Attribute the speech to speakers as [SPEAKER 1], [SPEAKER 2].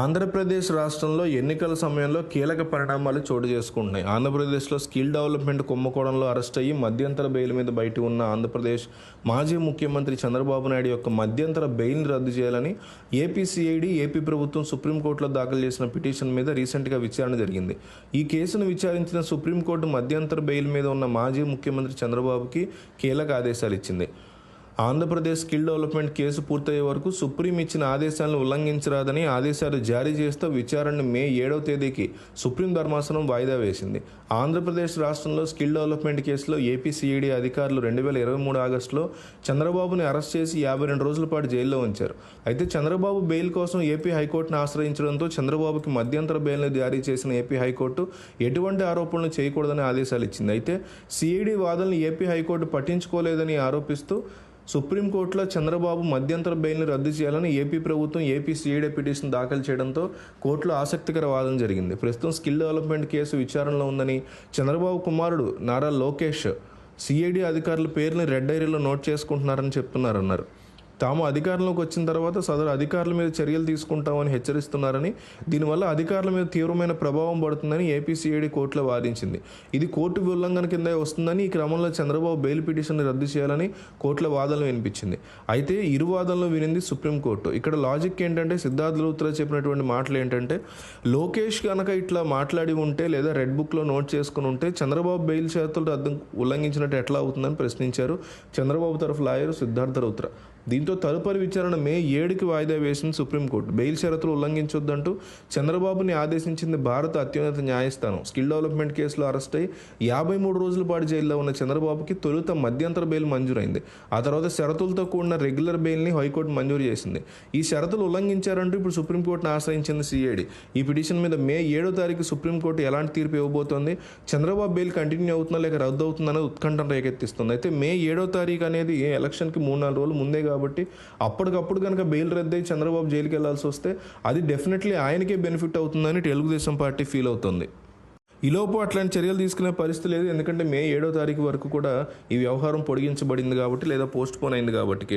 [SPEAKER 1] ఆంధ్రప్రదేశ్ రాష్ట్రంలో ఎన్నికల సమయంలో కీలక పరిణామాలు చోటు చేసుకుంటున్నాయి. ఆంధ్రప్రదేశ్లో స్కిల్ డెవలప్మెంట్ కుంభకోణంలో అరెస్ట్ అయ్యి మధ్యంతర బెయిల్ మీద బయట ఉన్న ఆంధ్రప్రదేశ్ మాజీ ముఖ్యమంత్రి చంద్రబాబు నాయుడు యొక్క మధ్యంతర బెయిల్ని రద్దు చేయాలని ఏపీసీఐడి ఏపీ ప్రభుత్వం సుప్రీంకోర్టులో దాఖలు చేసిన పిటిషన్ మీద రీసెంట్గా విచారణ జరిగింది. ఈ కేసును విచారించిన సుప్రీంకోర్టు మధ్యంతర బెయిల్ మీద ఉన్న మాజీ ముఖ్యమంత్రి చంద్రబాబుకి కీలక ఆదేశాలు ఇచ్చింది. ఆంధ్రప్రదేశ్ స్కిల్ డెవలప్మెంట్ కేసు పూర్తయ్యే వరకు సుప్రీం ఇచ్చిన ఆదేశాలను ఉల్లంఘించరాదని ఆదేశాలు జారీ చేస్తూ విచారణను మే ఏడవ తేదీకి సుప్రీం ధర్మాసనం వాయిదా వేసింది. ఆంధ్రప్రదేశ్ రాష్ట్రంలో స్కిల్ డెవలప్మెంట్ కేసులో ఏపీసీఈడీ అధికారులు రెండు వేల ఇరవై మూడు ఆగస్టులో చంద్రబాబుని అరెస్ట్ చేసి యాభై రెండు రోజుల పాటు జైల్లో ఉంచారు. అయితే చంద్రబాబు బెయిల్ కోసం ఏపీ హైకోర్టును ఆశ్రయించడంతో చంద్రబాబుకి మధ్యంతర బెయిల్ను జారీ చేసిన ఏపీ హైకోర్టు ఎటువంటి ఆరోపణలు చేయకూడదని ఆదేశాలు ఇచ్చింది. అయితే సిఐడి వాదనలు ఏపీ హైకోర్టు పట్టించుకోలేదని ఆరోపిస్తూ సుప్రీంకోర్టులో చంద్రబాబు మధ్యంతర బెయిల్ని రద్దు చేయాలని ఏపీ ప్రభుత్వం ఏపీ సిఐడి పిటిషన్ దాఖలు చేయడంతో కోర్టులో ఆసక్తికర వాదన జరిగింది. ప్రస్తుతం స్కిల్ డెవలప్మెంట్ కేసు విచారణలో ఉందని చంద్రబాబు కుమారుడు నారా లోకేష్ సిఐడి అధికారుల పేర్ని రెడ్ డైరీలో నోట్ చేసుకుంటున్నారని చెప్తున్నారన్నారు. తాము అధికారంలోకి వచ్చిన తర్వాత సదరు అధికారుల మీద చర్యలు తీసుకుంటామని హెచ్చరిస్తున్నారని దీనివల్ల అధికారుల మీద తీవ్రమైన ప్రభావం పడుతుందని ఏపీసీఐడి కోర్టులో వాదించింది. ఇది కోర్టు ఉల్లంఘన కింద వస్తుందని ఈ క్రమంలో చంద్రబాబు బెయిల్ పిటిషన్ రద్దు చేయాలని కోర్టుల వాదనలు వినిపించింది. అయితే ఇరు వాదనలు వినింది సుప్రీంకోర్టు ఇక్కడ లాజిక్ ఏంటంటే సిద్ధార్థ లూత్రా చెప్పినటువంటి మాటలు ఏంటంటే లోకేష్ కనుక ఇట్లా మాట్లాడి ఉంటే లేదా రెడ్ బుక్లో నోట్ చేసుకుని ఉంటే చంద్రబాబు బెయిల్ షరతులు రద్దు ఉల్లంఘించినట్టు ఎట్లా అవుతుందని ప్రశ్నించారు చంద్రబాబు తరఫు లాయర్ సిద్ధార్థ రౌత్ర దీంతో తదుపరి విచారణ మే ఏడుకి వాయిదా వేసింది సుప్రీంకోర్టు బెయిల్ షరతులు ఉల్లంఘించొద్దంటూ చంద్రబాబుని ఆదేశించింది భారత అత్యున్నత న్యాయస్థానం. స్కిల్ డెవలప్మెంట్ కేసులో అరెస్ట్ అయి యాభై మూడు రోజుల పాటు జైల్లో ఉన్న చంద్రబాబుకి తొలుత మధ్యంతర బెయిల్ మంజూరైంది. ఆ తర్వాత షరతులతో కూడిన రెగ్యులర్ బెయిల్ని హైకోర్టు మంజూరు చేసింది. ఈ షరతులు ఉల్లంఘించారంటూ ఇప్పుడు సుప్రీంకోర్టును ఆశ్రయించింది సిఐడి. ఈ పిటిషన్ మీద మే ఏడో తారీఖు సుప్రీంకోర్టు ఎలాంటి తీర్పు ఇవ్వబోతోంది? చంద్రబాబు బెయిల్ కంటిన్యూ అవుతుందా లేక రద్దు అవుతుందనేది ఉత్కంఠ రేకెత్తిస్తుంది. అయితే మే ఏడో తారీఖు అనేది ఎలక్షన్కి మూడు నాలుగు రోజులు ముందే కాబట్టి అప్పటికప్పుడు కనుక బెయిల్ రద్దయి చంద్రబాబు జైలుకి వెళ్ళాల్సి వస్తే అది డెఫినెట్లీ ఆయనకే బెనిఫిట్ అవుతుందని తెలుగుదేశం పార్టీ ఫీల్ అవుతుంది. ఈలోపు అట్లాంటి చర్యలు తీసుకునే పరిస్థితి లేదు. ఎందుకంటే మే ఏడో తారీఖు వరకు కూడా ఈ వ్యవహారం పొడిగించబడింది కాబట్టి లేదా పోస్ట్ పోన్ అయింది కాబట్టి